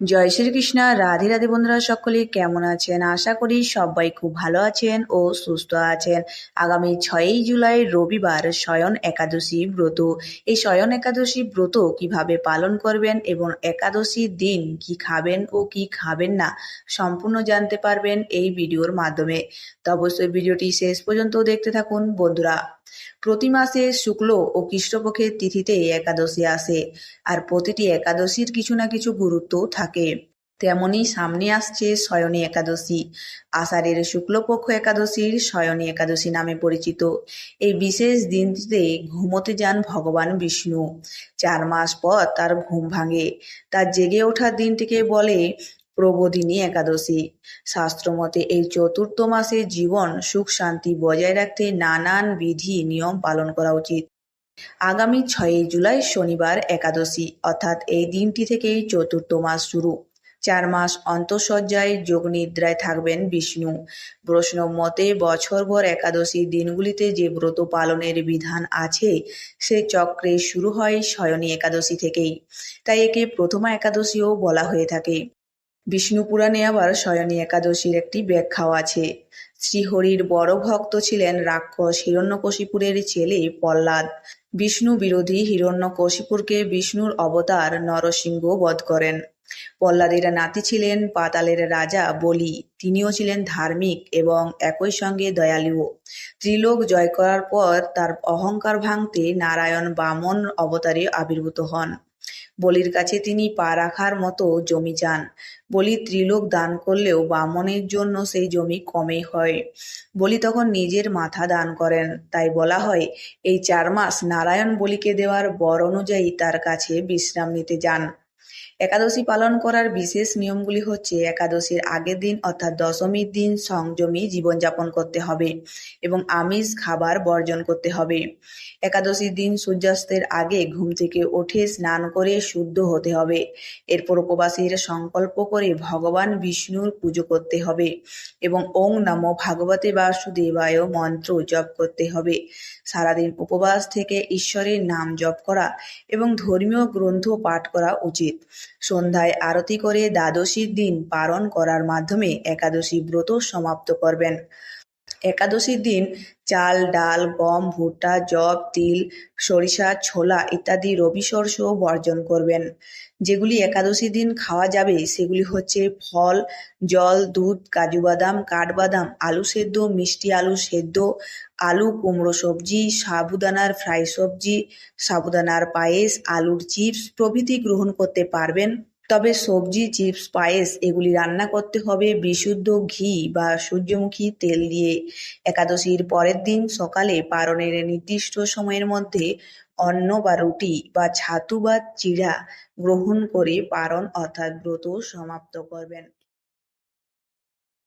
জয় শ্রীকৃষ্ণ, রাধে রাধে বন্ধুরা সকলে কেমন আছেন? আশা করি সবাই খুব ভালো আছেন ও সুস্থ আছেন। আগামী ছয়ই জুলাই রবিবার শয়ন একাদশী ব্রত। এই শয়ন একাদশী ব্রত কীভাবে পালন করবেন এবং একাদশীর দিন কি খাবেন ও কি খাবেন না সম্পূর্ণ জানতে পারবেন এই ভিডিওর মাধ্যমে। তো অবশ্যই ভিডিওটি শেষ পর্যন্ত দেখতে থাকুন বন্ধুরা। প্রতি মাসে শুক্ল ও কৃষ্ণপক্ষের তিথিতে একাদশী আসে, আর প্রতিটি একাদশীর কিছু না কিছু গুরুত্ব থাকে। তেমনি সামনে আসছে শয়নী একাদশী। আষাঢ়ের শুক্লপক্ষ একাদশীর শয়নী একাদশী নামে পরিচিত। এই বিশেষ দিনটিতে ঘুমোতে যান ভগবান বিষ্ণু। চার মাস পর তার ঘুম ভাঙে। তার জেগে ওঠার দিনটিকে বলে প্রবোধিনী একাদশী। শাস্ত্রমতে এই চতুর্থ মাসে জীবন, সুখ, শান্তি বজায় রাখতে নানান বিধি, নিয়ম পালন করা উচিত। আগামী ছয়ই জুলাই শনিবার একাদশী, অর্থাৎ এই দিনটি থেকেই চতুর্থ মাস শুরু। চার মাস অন্তঃসজ্জায় যোগনিদ্রায় থাকবেন বিষ্ণু। বৈষ্ণব মতে, বছরভর একাদশী দিনগুলিতে যে ব্রত পালনের বিধান আছে, সে চক্রে শুরু হয় শয়নী একাদশী থেকেই। তাই একে প্রথমা একাদশীও বলা হয়ে থাকে। বিষ্ণু পুরাণে আবার শয়নী একাদশীর একটি ব্যাখ্যাও আছে। শ্রীহরির বড় ভক্ত ছিলেন রাক্ষস হিরণ্যকশিপুরের ছেলে প্রহ্লাদ। বিষ্ণু বিরোধী হিরণ্যকশিপুরকে বিষ্ণুর অবতার নরসিংহ বধ করেন। প্রহ্লাদের নাতি ছিলেন পাতালের রাজা বলি। তিনিও ছিলেন ধার্মিক এবং একই সঙ্গে দয়ালুও ত্রিলোক জয় করার পর তার অহংকার ভাঙতে নারায়ণ বামন অবতারে আবির্ভূত হন। বলির কাছে তিনি পা রাখার মতো জমি চান। বলি ত্রিলোক দান করলেও বামনের জন্য সেই জমি কমে হয়। বলি তখন নিজের মাথা দান করেন। তাই বলা হয়, এই চার মাস নারায়ণ বলিকে দেওয়ার বর অনুযায়ী তার কাছে বিশ্রাম নিতে যান। একাদশী পালন করার বিশেষ নিয়মগুলি হচ্ছে একাদশীর আগের দিন অর্থাৎ দশমীর দিন সংযমী জীবনযাপন করতে হবে এবং আমিষ খাবার বর্জন করতে হবে। একাদশীর দিন সূর্যাস্তের আগে ঘুম থেকে ওঠে স্নান করে শুদ্ধ হতে হবে। এরপর উপবাসীর সংকল্প করে ভগবান বিষ্ণুর পুজো করতে হবে এবং ওং নম ভাগবতে বাসুদেবায় মন্ত্র জপ করতে হবে। সারাদিন উপবাস থেকে ঈশ্বরের নাম জপ করা এবং ধর্মীয় গ্রন্থ পাঠ করা উচিত। সন্ধ্যায় আরতি করে দ্বাদশীর দিন পালন করার মাধ্যমে একাদশী ব্রত সমাপ্ত করবেন। একাদশীর দিন, চাল, ডাল, গম, ভুট্টা জব তিল, সরিষা, ছোলা ইত্যাদি রবি শস্য বর্জন করবেন। যেগুলি একাদশী দিন খাওয়া যাবে, সেগুলি হচ্ছে ফল, জল, দুধ, কাজু বাদাম, কাঠবাদাম, আলু সেদ্ধ, মিষ্টি আলু সেদ্ধ, আলু, কুমড়ো সবজি, সাবুদানার ফ্রাই সবজি, সাবুদানার পায়েস, আলুর চিপস প্রভৃতি গ্রহণ করতে পারবেন। তবে সবজি, চিপস, পায়েস এগুলি রান্না করতে হবে বিশুদ্ধ ঘি বা সূর্যমুখী তেল দিয়ে। একাদশীর পরের দিন সকালে পারণের নির্দিষ্ট সময়ের মধ্যে অন্ন বা রুটি বা ছাতু বা চিড়া গ্রহণ করে পারণ অর্থাৎ ব্রত সমাপ্ত করবেন।